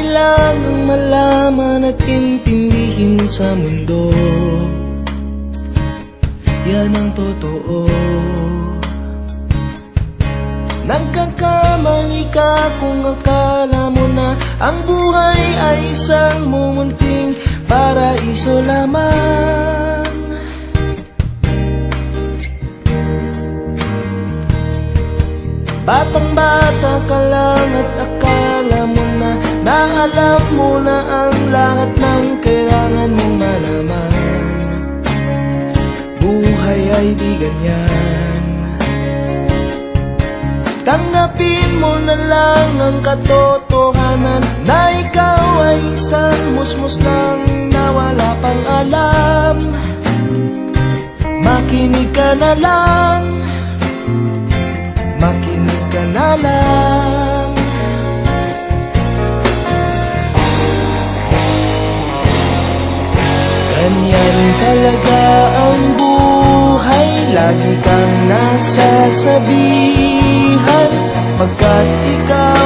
Kailangang malaman at intindihin sa mundo. Yan ang totoo. Nagkakamali ka kung akala mo na Ang buhay ay isang mumunting paraiso lamang. Batang bata ka lang at na Naalam mo na ang lahat ng kailangan mong malaman. Buhay ay di ganyan. Tanggapin mo na lang ang katotohanan Na ikaw ay isang musmus lang na wala pang alam. Makinig ka na lang. Makinig ka na lang talaga ang buhay Lagi kang nasasabihan Pagkat ikaw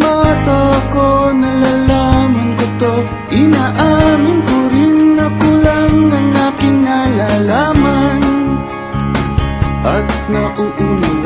Bata ko, nalalaman ko to. Inaamin ko rin na kulang ang aking nalalaman. At nauunawaan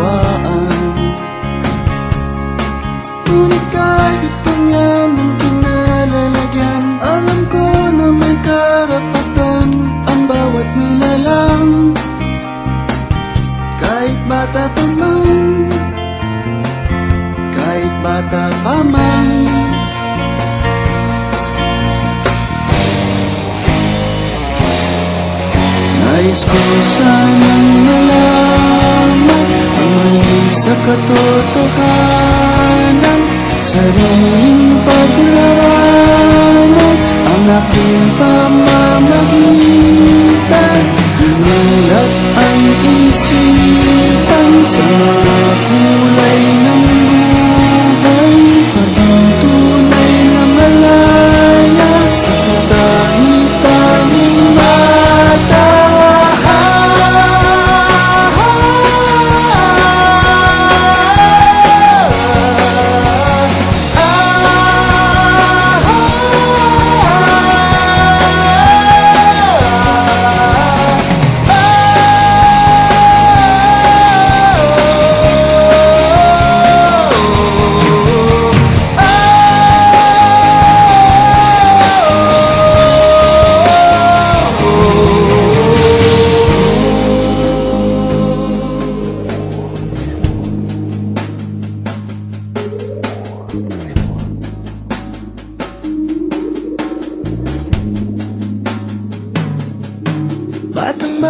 Nais ko sanang malaman Ang mali sa katotohanan. Sariling paglaranas Ang aking pamamagitan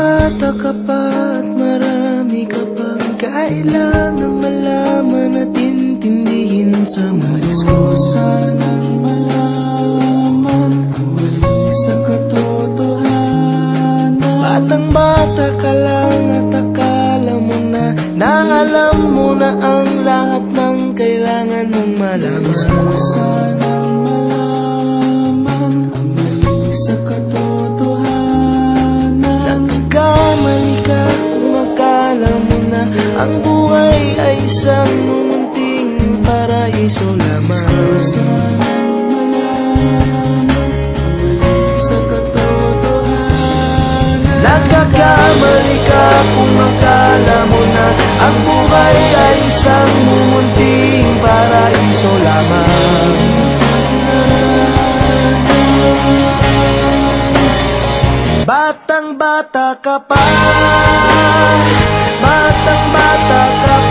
bata ka pa at marami ka pang kailangang malaman at intindihin sa mundo ko. Sanang malaman ang mali sa katotohanan. Batang bata ka lang at akala mo na Naalam mo na ang lahat ng kailangan mong malaman sanang Ang buhay ay isang munting paraiso lamang. Nagkakamali ka kung akala mo na Ang buhay ay isang mumunting paraiso lamang Batang bata ka pa. Batang bata ka pa